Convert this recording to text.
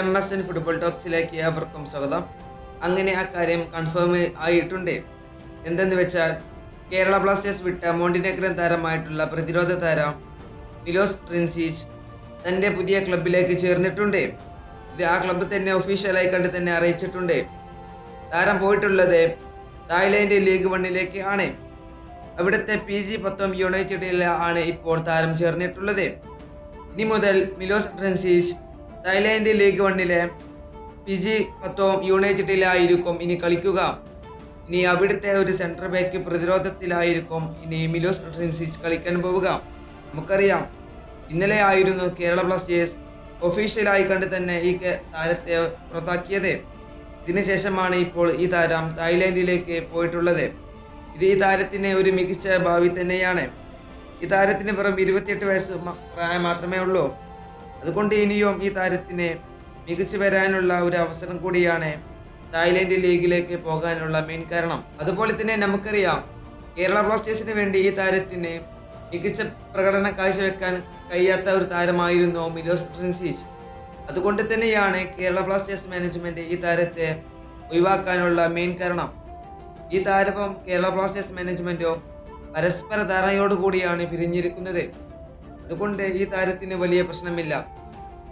M S N football ടോക്സിലേക്ക് ഏവർക്കും സ്വാഗതം. അങ്ങനെ ആ കാര്യം കൺഫേം ആയിട്ടുണ്ട്. എന്തെന്ന് വെച്ചാൽ കേരള ബ്ലാസ്റ്റേഴ്സ് വിട്ട മോണ്ടിനെഗ്രൻ താരമായിട്ടുള്ള പ്രതിരോധ താരം മിലോസ് ട്രിൻസിച്ച് തന്റെ പുതിയ ക്ലബിലേക്ക് ചേർന്നിട്ടുണ്ട്. ഇത് ആ ക്ലബ്ബ് തന്നെ ഒഫീഷ്യലായി കണ്ട് തന്നെ അറിയിച്ചിട്ടുണ്ട്. താരം പോയിട്ടുള്ളത് തായ്ലൻഡ് ലീഗ് വണ്ണിലേക്ക് ആണ്. അവിടുത്തെ പി ജി പത്തൊമ്പത് യുണൈറ്റഡിൽ ആണ് ഇപ്പോൾ താരം ചേർന്നിട്ടുള്ളത്. ഇനി മുതൽ മിലോസ് ട്രെൻസിച്ച് തായ്ലാൻഡ് ലീഗ് വണ്ണിലെ പിജി പത്തോം യുണൈറ്റഡിലായിരിക്കും ഇനി കളിക്കുക. ഇനി അവിടുത്തെ ഒരു സെൻട്രൽ ബാക്ക് പ്രതിരോധത്തിലായിരിക്കും ഇനി മിലോസ് റിൻസിച്ച് കളിക്കാൻ പോവുക. നമുക്കറിയാം. ഇന്നലെ ആയിരുന്നു കേരള ബ്ലാസ്റ്റേഴ്സ് ഒഫീഷ്യലായി കണ്ട് തന്നെ ഈ താരത്തെ പുറത്താക്കിയത്. ഇതിനുശേഷമാണ് ഇപ്പോൾ ഈ താരം തായ്ലാൻഡിലേക്ക് പോയിട്ടുള്ളത്. ഇത് ഈ താരത്തിന് ഒരു മികച്ച ഭാവി തന്നെയാണ്. ഈ താരത്തിന് വെറും ഇരുപത്തിയെട്ട് വയസ്സ് പ്രായം മാത്രമേ ഉള്ളൂ. അതുകൊണ്ട് ഇനിയും ഈ താരത്തിന് മികച്ചു വരാനുള്ള ഒരു അവസരം കൂടിയാണ് തായ്ലൻഡ് ലീഗിലേക്ക് പോകാനുള്ള മെയിൻ കാരണം. അതുപോലെ തന്നെ നമുക്കറിയാം കേരള ബ്ലാസ്റ്റേഴ്സിന് വേണ്ടി ഈ താരത്തിന് മികച്ച പ്രകടനം കാഴ്ചവെക്കാൻ കഴിയാത്ത ഒരു താരമായിരുന്നു മിലോസ് പ്രിൻസിച്ച് അതുകൊണ്ട് തന്നെയാണ് കേരള ബ്ലാസ്റ്റേഴ്സ് മാനേജ്മെന്റ് ഈ താരത്തെ ഒഴിവാക്കാനുള്ള മെയിൻ കാരണം. ഈ താരവും കേരള ബ്ലാസ്റ്റേഴ്സ് മാനേജ്മെന്റോ പരസ്പര ധാരണയോടുകൂടിയാണ് പിരിഞ്ഞിരിക്കുന്നത്. അതുകൊണ്ട് ഈ താരത്തിന് വലിയ പ്രശ്നമില്ല.